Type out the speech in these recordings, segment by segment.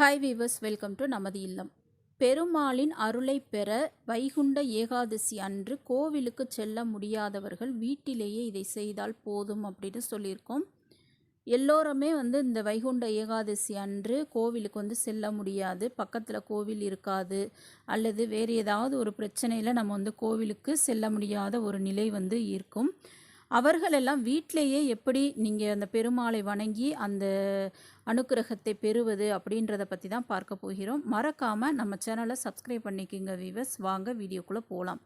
Hi viewers welcome to நமது இல்லம். பெருமாளின் அருளை பெற வைகுண்ட ஏகாதசி அன்று கோவிலுக்கு செல்ல முடியாதவர்கள் வீட்டிலேயே இதை செய்தால் போதும் அப்படின்னு சொல்லியிருக்கோம். எல்லோருமே வந்து இந்த வைகுண்ட ஏகாதசி அன்று கோவிலுக்கு வந்து செல்ல முடியாது. பக்கத்தில் கோவில் இருக்காது. அல்லது வேறு ஏதாவது ஒரு பிரச்சனையில் நம்ம வந்து கோவிலுக்கு செல்ல முடியாத ஒரு நிலை வந்து இருக்கும். அவர்களெல்லாம் வீட்டிலேயே எப்படி நீங்கள் அந்த பெருமாளை வணங்கி அந்த அனுக்கிரகத்தை பெறுவது அப்படின்றத பற்றி தான் பார்க்க போகிறோம். மறக்காமல் நம்ம சேனலை சப்ஸ்கிரைப் பண்ணிக்கோங்க வீவர்ஸ் வாங்க வீடியோக்குள்ளே போகலாம்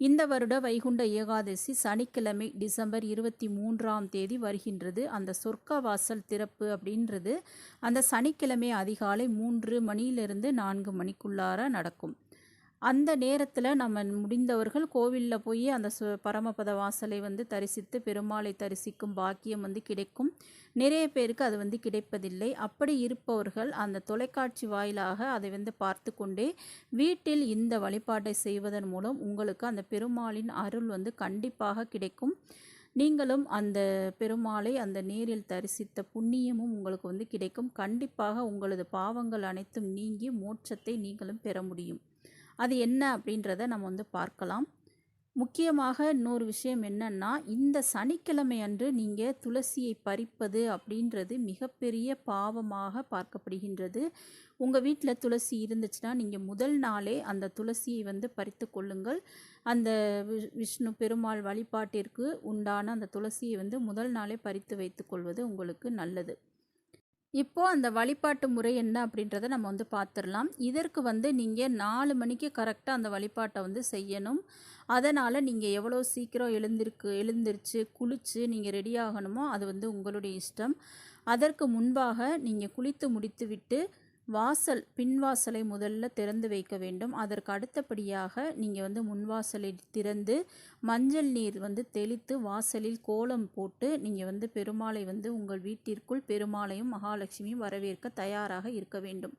இந்த வருட வைகுண்ட ஏகாதசி சனிக்கிழமை டிசம்பர் இருபத்தி மூன்றாம் தேதி வருகின்றது. அந்த சொர்க்க வாசல் திறப்பு அப்படின்றது அந்த சனிக்கிழமை அதிகாலை மூன்று மணியிலிருந்து நான்கு மணிக்குள்ளார நடக்கும். அந்த நேரத்தில் நம்ம முடிந்தவர்கள் கோவிலில் போய் அந்த சு பரமபத வாசலை வந்து தரிசித்து பெருமாளை தரிசிக்கும் பாக்கியம் வந்து கிடைக்கும். நிறைய பேருக்கு அது வந்து கிடைப்பதில்லை. அப்படி இருப்பவர்கள் அந்த தொலைக்காட்சி வாயிலாக அதை வந்து பார்த்து கொண்டே வீட்டில் இந்த வழிபாட்டை செய்வதன் மூலம் உங்களுக்கு அந்த பெருமாளின் அருள் வந்து கண்டிப்பாக கிடைக்கும். நீங்களும் அந்த பெருமாளை அந்த நேரில் தரிசித்த புண்ணியமும் உங்களுக்கு வந்து கிடைக்கும். கண்டிப்பாக உங்களது பாவங்கள் அனைத்தும் நீங்கி மோட்சத்தை நீங்களும் பெற முடியும். அது என்ன அப்படின்றத நம்ம வந்து பார்க்கலாம். முக்கியமாக இன்னொரு விஷயம் என்னன்னா இந்த சனிக்கிழமை அன்று நீங்கள் துளசியை பறிப்பது அப்படின்றது மிகப்பெரிய பாவமாக பார்க்கப்படுகின்றது. உங்கள் வீட்டில் துளசி இருந்துச்சுன்னா நீங்கள் முதல் நாளே அந்த துளசியை வந்து பறித்து கொள்ளுங்கள். அந்த விஷ்ணு பெருமாள் வழிபாட்டிற்கு உண்டான அந்த துளசியை வந்து முதல் நாளே பறித்து வைத்துக்கொள்வது உங்களுக்கு நல்லது. இப்போது அந்த வழிபாட்டு முறை என்ன அப்படின்றத நம்ம வந்து பார்த்துடலாம் இதற்கு வந்து நீங்கள் நாலு மணிக்கு கரெக்டாக அந்த வழிபாட்டை வந்து செய்யணும். அதனால் நீங்கள் எவ்வளோ சீக்கிரம் எழுந்திருக்கு எழுந்திருச்சு குளித்து நீங்கள் ரெடி ஆகணுமோ அது வந்து உங்களுடைய இஷ்டம். அதற்கு முன்பாக நீங்கள் குளித்து முடித்து விட்டு வாசல் பின்வாசலை முதல்ல திறந்து வைக்க வேண்டும். அதற்கு அடுத்தபடியாக நீங்கள் வந்து முன்வாசலை திறந்து மஞ்சள் நீர் வந்து தெளித்து வாசலில் கோலம் போட்டு நீங்கள் வந்து பெருமாளை வந்து உங்கள் வீட்டிற்குள் பெருமாளையும் மகாலட்சுமியும் வரவேற்க தயாராக இருக்க வேண்டும்.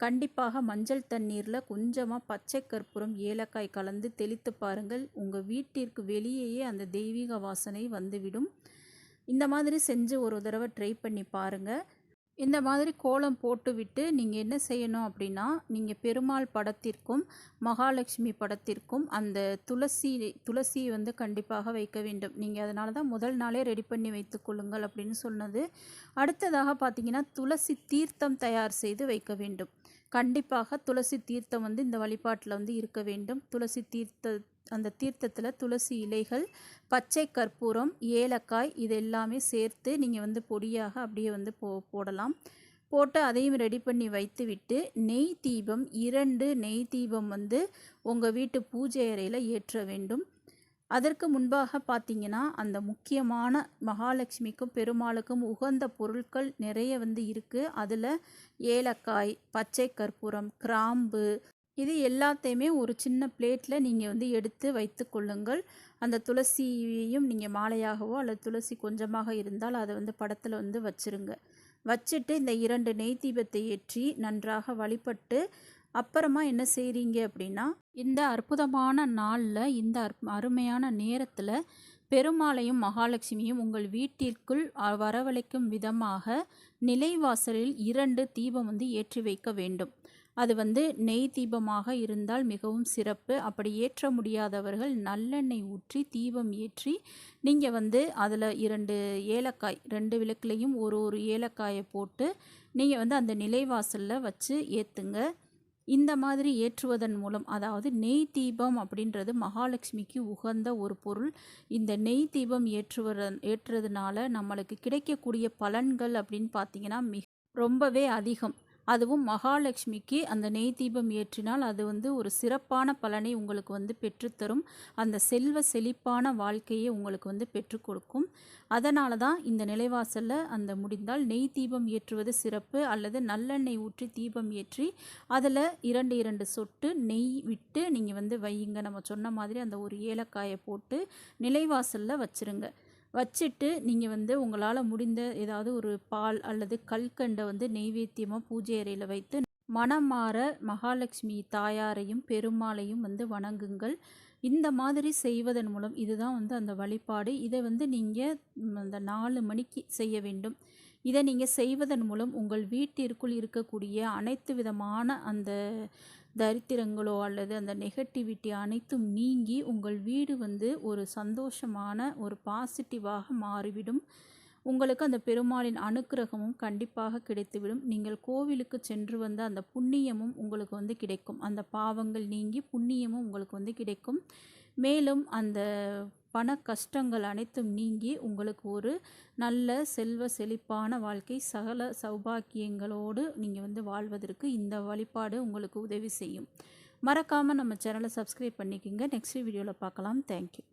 கண்டிப்பாக மஞ்சள் தண்ணீரில் கொஞ்சமாக பச்சை கற்பூரம் ஏலக்காய் கலந்து தெளித்து பாருங்கள். உங்கள் வீட்டிற்கு வெளியேயே அந்த தெய்வீக வாசனை வந்துவிடும். இந்த மாதிரி செஞ்சு ஒரு தடவை ட்ரை பண்ணி பாருங்கள் இந்த மாதிரி கோலம் போட்டுவிட்டு நீங்கள் என்ன செய்யணும் அப்படின்னா நீங்கள் பெருமாள் படத்திற்கும் மகாலட்சுமி படத்திற்கும் அந்த துளசி துளசியை வந்து கண்டிப்பாக வைக்க வேண்டும். நீங்கள் அதனால தான் முதல் நாளே ரெடி பண்ணி வைத்துக்கொள்ளுங்கள் அப்படின்னு சொன்னது. அடுத்ததாக பார்த்தீங்கன்னா துளசி தீர்த்தம் தயார் செய்து வைக்க வேண்டும். கண்டிப்பாக துளசி தீர்த்தம் வந்து இந்த வழிபாட்டில் வந்து இருக்க வேண்டும். துளசி தீர்த்த அந்த தீர்த்தத்தில் துளசி இலைகள் பச்சை கற்பூரம் ஏலக்காய் இது எல்லாமே சேர்த்து நீங்கள் வந்து பொடியாக அப்படியே வந்து போ போடலாம். போட்டு அதையும் ரெடி பண்ணி வைத்து விட்டு நெய் தீபம் இரண்டு நெய் தீபம் வந்து உங்கள் வீட்டு பூஜை அறையில் ஏற்ற வேண்டும். அதற்கு முன்பாக பார்த்தீங்கன்னா அந்த முக்கியமான மகாலட்சுமிக்கும் பெருமாளுக்கும் உகந்த பொருட்கள் நிறைய வந்து இருக்குது அதில் ஏலக்காய் பச்சை கற்பூரம் கிராம்பு இது எல்லாத்தையுமே ஒரு சின்ன பிளேட்டில் நீங்கள் வந்து எடுத்து வைத்து கொள்ளுங்கள். அந்த துளசியையும் நீங்கள் மாலையாகவோ அல்லது துளசி கொஞ்சமாக இருந்தால் அதை வந்து படத்தில் வந்து வச்சுருங்க. வச்சுட்டு இந்த இரண்டு நெய் தீபத்தை ஏற்றி நன்றாக வழிபட்டு அப்புறமா என்ன செய்கிறீங்க அப்படின்னா இந்த அற்புதமான நாளில் இந்த அருமையான நேரத்தில் பெருமாளையும் மகாலட்சுமியும் உங்கள் வீட்டிற்குள் வரவழைக்கும் விதமாக நிலைவாசலில் இரண்டு தீபம் வந்து ஏற்றி வைக்க வேண்டும். அது வந்து நெய் தீபமாக இருந்தால் மிகவும் சிறப்பு. அப்படி ஏற்ற முடியாதவர்கள் நல்லெண்ணெய் ஊற்றி தீபம் ஏற்றி நீங்கள் வந்து அதில் இரண்டு ஏலக்காய் ரெண்டு விளக்குலையும் ஒரு ஒரு ஏலக்காயை போட்டு நீங்கள் வந்து அந்த நிலைவாசலில் வச்சு ஏற்றுங்க இந்த மாதிரி ஏற்றுவதன் மூலம் அதாவது நெய் தீபம் அப்படின்றது மகாலட்சுமிக்கு உகந்த ஒரு பொருள். இந்த நெய் தீபம் ஏற்றுவத ஏற்றுறதுனால நம்மளுக்கு கிடைக்கக்கூடிய பலன்கள் அப்படின்னு பார்த்தீங்கன்னா மிக ரொம்பவே அதிகம். அதுவும் மகாலட்சுமிக்கு அந்த நெய் தீபம் ஏற்றினால் அது வந்து ஒரு சிறப்பான பலனை உங்களுக்கு வந்து பெற்றுத்தரும். அந்த செல்வ செழிப்பான வாழ்க்கையை உங்களுக்கு வந்து பெற்றுக் கொடுக்கும். அதனால தான் இந்த நிலைவாசலில் அந்த முடிந்தால் நெய் தீபம் ஏற்றுவது சிறப்பு. அல்லது நல்லெண்ணெய் ஊற்றி தீபம் ஏற்றி அதில் இரண்டு இரண்டு சொட்டு நெய் விட்டு நீங்கள் வந்து வையுங்க. நம்ம சொன்ன மாதிரி அந்த ஒரு ஏலக்காயை போட்டு நிலைவாசலில் வச்சுருங்க. வச்சுட்டு நீங்கள் வந்து உங்களால் முடிந்த ஏதாவது ஒரு பால் அல்லது கல்கண்டை வந்து நெய்வேத்தியமாக பூஜை அறையில் வைத்து மனம் மாற மகாலட்சுமி தாயாரையும் பெருமாளையும் வந்து வணங்குங்கள். இந்த மாதிரி செய்வதன் மூலம் இதுதான் வந்து அந்த வழிபாடு. இதை வந்து நீங்கள் அந்த நாலு மணிக்கு செய்ய வேண்டும். இதை நீங்கள் செய்வதன் மூலம் உங்கள் வீட்டிற்குள் இருக்கக்கூடிய அனைத்து விதமான அந்த தரித்திரங்களோ அல்லது அந்த நெகட்டிவிட்டி அனைத்தும் நீங்கி உங்கள் வீடு வந்து ஒரு சந்தோஷமான ஒரு பாசிட்டிவாக மாறிவிடும். உங்களுக்கு அந்த பெருமாளின் அனுக்கிரகமும் கண்டிப்பாக கிடைத்துவிடும். நீங்கள் கோவிலுக்கு சென்று வந்த அந்த புண்ணியமும் உங்களுக்கு வந்து கிடைக்கும். அந்த பாவங்கள் நீங்கி புண்ணியமும் உங்களுக்கு வந்து கிடைக்கும். மேலும் அந்த பண கஷ்டங்கள் அனைத்தும் நீங்கி உங்களுக்கு ஒரு நல்ல செல்வ செழிப்பான வாழ்க்கை சகல சௌபாக்கியங்களோடு நீங்கள் வந்து வாழ்வதற்கு இந்த வழிபாடு உங்களுக்கு உதவி செய்யும். மறக்காமல் நம்ம சேனலை சப்ஸ்கிரைப் பண்ணிக்கோங்க. நெக்ஸ்ட் வீடியோவில் பார்க்கலாம். தேங்க்யூ